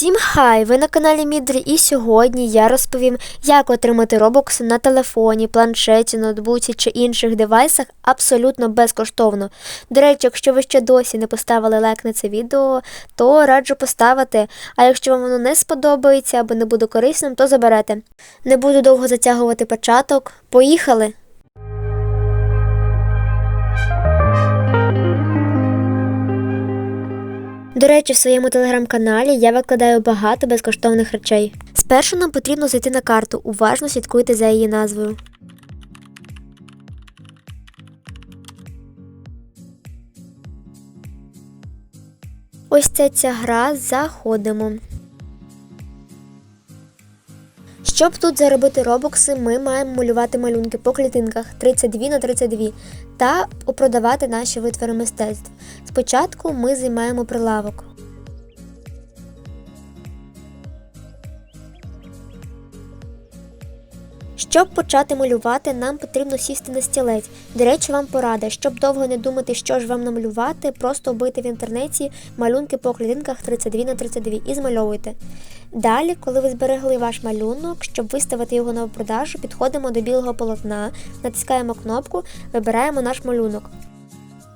Всім хай! Ви на каналі Мідрі і сьогодні я розповім, як отримати робокси на телефоні, планшеті, ноутбуці чи інших девайсах абсолютно безкоштовно. До речі, якщо ви ще досі не поставили лайк на це відео, то раджу поставити. А якщо вам воно не сподобається або не буде корисним, то заберете. Не буду довго затягувати початок. Поїхали! До речі, в своєму телеграм-каналі я викладаю багато безкоштовних речей. Спершу нам потрібно зайти на карту, уважно слідкуйте за її назвою. Ось це ця гра заходимо. Щоб тут заробити робокси, ми маємо малювати малюнки по клітинках 32 на 32 та продавати наші витвори мистецтв. Спочатку ми займаємо прилавок. Щоб почати малювати, нам потрібно сісти на стілець. До речі, вам порада, щоб довго не думати, що ж вам намалювати, просто вбийте в інтернеті малюнки по клітинках 32 на 32 і змальовуйте. Далі, коли ви зберегли ваш малюнок, щоб виставити його на продажу, підходимо до білого полотна, натискаємо кнопку, вибираємо наш малюнок.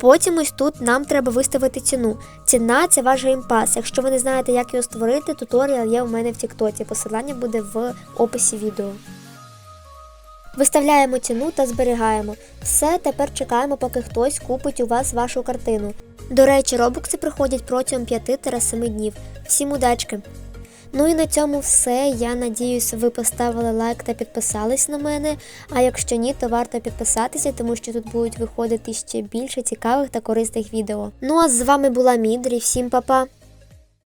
Потім ось тут нам треба виставити ціну. Ціна це ваш геймпас. Якщо ви не знаєте, як його створити, туторіал є у мене в Тіктоці. Посилання буде в описі відео. Виставляємо ціну та зберігаємо. Все, тепер чекаємо, поки хтось купить у вас вашу картину. До речі, робокси приходять протягом 5-7 днів. Всім удачки! Ну і на цьому все. Я надіюсь, ви поставили лайк та підписались на мене. А якщо ні, то варто підписатися, тому що тут будуть виходити ще більше цікавих та корисних відео. Ну а з вами була Мідрі. Всім па-па!